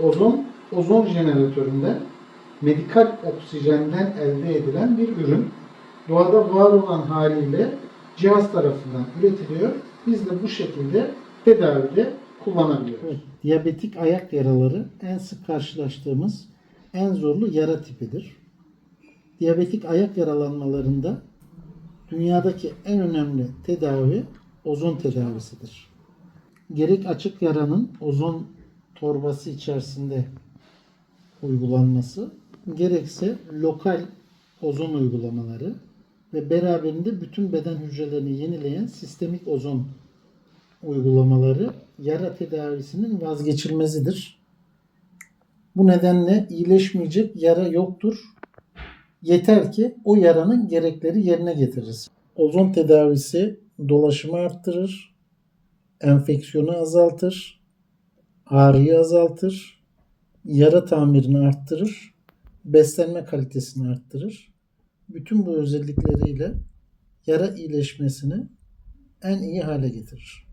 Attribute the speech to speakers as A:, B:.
A: ozon, ozon jeneratöründen medikal oksijenden elde edilen bir ürün. Doğada var olan haliyle cihaz tarafından üretiliyor. Biz de bu şekilde tedavide kullanabiliyoruz. Diyabetik ayak yaraları en sık karşılaştığımız en zorlu yara tipidir. Diyabetik ayak yaralanmalarında dünyadaki en önemli tedavi ozon tedavisidir. Gerek açık yaranın ozon torbası içerisinde uygulanması, gerekse lokal ozon uygulamaları ve beraberinde bütün beden hücrelerini yenileyen sistemik ozon uygulamaları yara tedavisinin vazgeçilmezidir. Bu nedenle iyileşmeyecek yara yoktur. Yeter ki o yaranın gerekleri yerine getirirsin. Ozon tedavisi dolaşımı arttırır, enfeksiyonu azaltır, ağrıyı azaltır, yara tamirini arttırır, beslenme kalitesini arttırır. Bütün bu özellikleriyle yara iyileşmesini en iyi hale getirir.